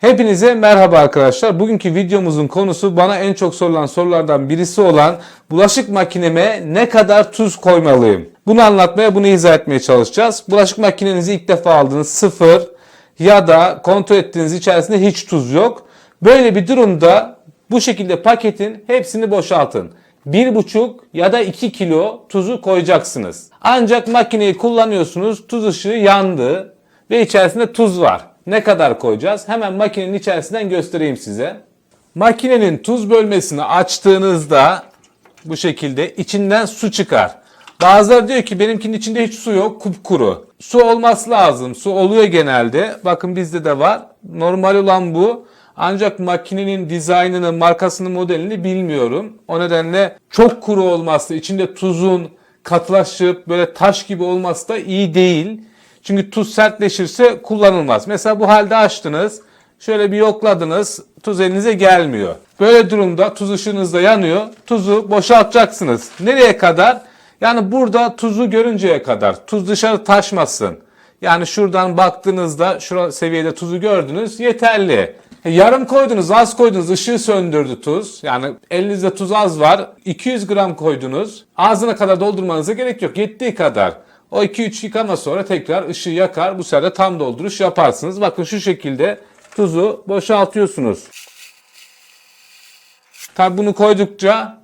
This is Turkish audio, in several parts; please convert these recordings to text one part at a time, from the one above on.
Hepinize merhaba arkadaşlar. Bugünkü videomuzun konusu bana en çok sorulan sorulardan birisi olan bulaşık makineme ne kadar tuz koymalıyım? Bunu anlatmaya, bunu izah etmeye çalışacağız. Bulaşık makinenizi ilk defa aldınız sıfır ya da kontrol ettiğiniz içerisinde hiç tuz yok. Böyle bir durumda bu şekilde paketin hepsini boşaltın. 1,5 ya da 2 kilo tuzu koyacaksınız. Ancak makineyi kullanıyorsunuz, tuz ışığı yandı ve içerisinde tuz var. Ne kadar koyacağız? Hemen makinenin içerisinden göstereyim size. Makinenin tuz bölmesini açtığınızda bu şekilde içinden su çıkar. Bazıları diyor ki benimkinin içinde hiç su yok, kupkuru. Su olması lazım. Su oluyor genelde. Bakın bizde de var. Normal olan bu. Ancak makinenin dizaynını, markasını, modelini bilmiyorum. O nedenle çok kuru olması, içinde tuzun katılaşıp böyle taş gibi olması da iyi değil. Çünkü tuz sertleşirse kullanılmaz. Mesela bu halde açtınız. Şöyle bir yokladınız. Tuz elinize gelmiyor. Böyle durumda tuz ışığınızda yanıyor. Tuzu boşaltacaksınız. Nereye kadar? Yani burada tuzu görünceye kadar. Tuz dışarı taşmasın. Yani şuradan baktığınızda şu seviyede tuzu gördünüz yeterli. E, Yarım koydunuz, az koydunuz, ışığı söndürdü tuz. Yani elinizde tuz az var. 200 gram koydunuz. Ağzına kadar doldurmanıza gerek yok. Yettiği kadar. O 2-3 yıkama sonra tekrar ışığı yakar. Bu sefer de tam dolduruş yaparsınız. Bakın şu şekilde tuzu boşaltıyorsunuz. Tabi bunu koydukça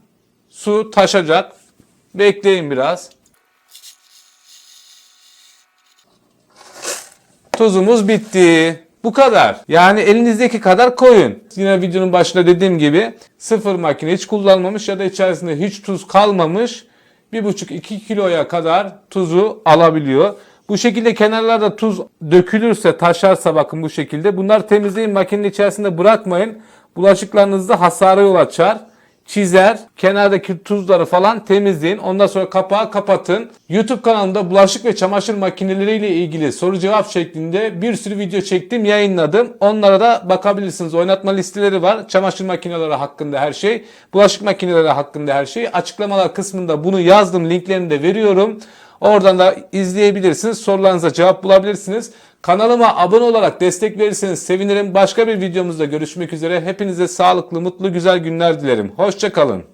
su taşacak. Bekleyin biraz. Tuzumuz bitti. Bu kadar. Yani elinizdeki kadar koyun. Yine videonun başında dediğim gibi sıfır makine hiç kullanmamış ya da içerisinde hiç tuz kalmamış 1,5-2 kiloya kadar tuzu alabiliyor. Bu şekilde kenarlarda tuz dökülürse, taşarsa bakın bu şekilde bunlar temizleyin makinenin içerisinde bırakmayın. Bulaşıklarınızda hasara yol açar çizer, kenardaki tuzları falan temizleyin. Ondan sonra kapağı kapatın. YouTube kanalımda bulaşık ve çamaşır makineleriyle ilgili soru cevap şeklinde bir sürü video çektim, yayınladım. Onlara da bakabilirsiniz. Oynatma listeleri var. Çamaşır makineleri hakkında her şey, bulaşık makineleri hakkında her şey. Açıklamalar kısmında bunu yazdım, linklerini de veriyorum. Oradan da izleyebilirsiniz. Sorularınıza cevap bulabilirsiniz. Kanalıma abone olarak destek verirseniz sevinirim. Başka bir videomuzda görüşmek üzere. Hepinize sağlıklı, mutlu, güzel günler dilerim. Hoşçakalın.